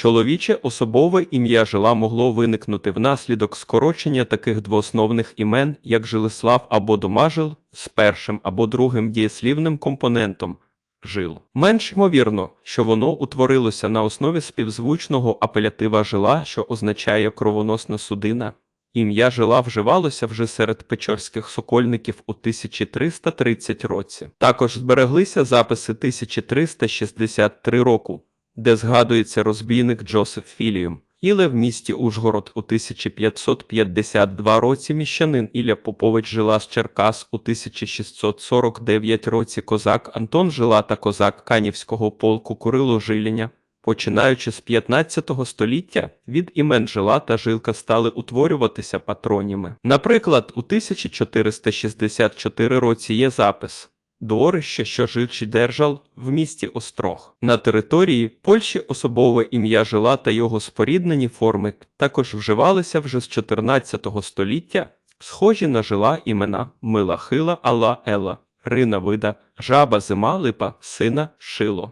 Чоловіче особове ім'я жила могло виникнути внаслідок скорочення таких двоосновних імен, як Жилислав або Домажил, з першим або другим дієслівним компонентом жил. Менш ймовірно, що воно утворилося на основі співзвучного апелятива жила, що означає кровоносна судина. Ім'я жила вживалося вже серед печорських сокольників у 1330 році. Також збереглися записи 1363 року, де згадується розбійник Джосеф Філіум. Іле в місті Ужгород у 1552 році міщанин Ілля Попович жила з Черкас у 1649 році козак Антон Жила та козак Канівського полку Курило Жиліня. Починаючи з 15 століття, від імен жила та жилка стали утворюватися патроніми. Наприклад, у 1464 році є запис Дворище, що жичі держав в місті Острог. На території Польщі особове ім'я жила та його споріднені форми також вживалися вже з 14 століття, схожі на жила імена Милахила Алла Ела, Рина Вида, Жаба Зима Липа, Сина Шило.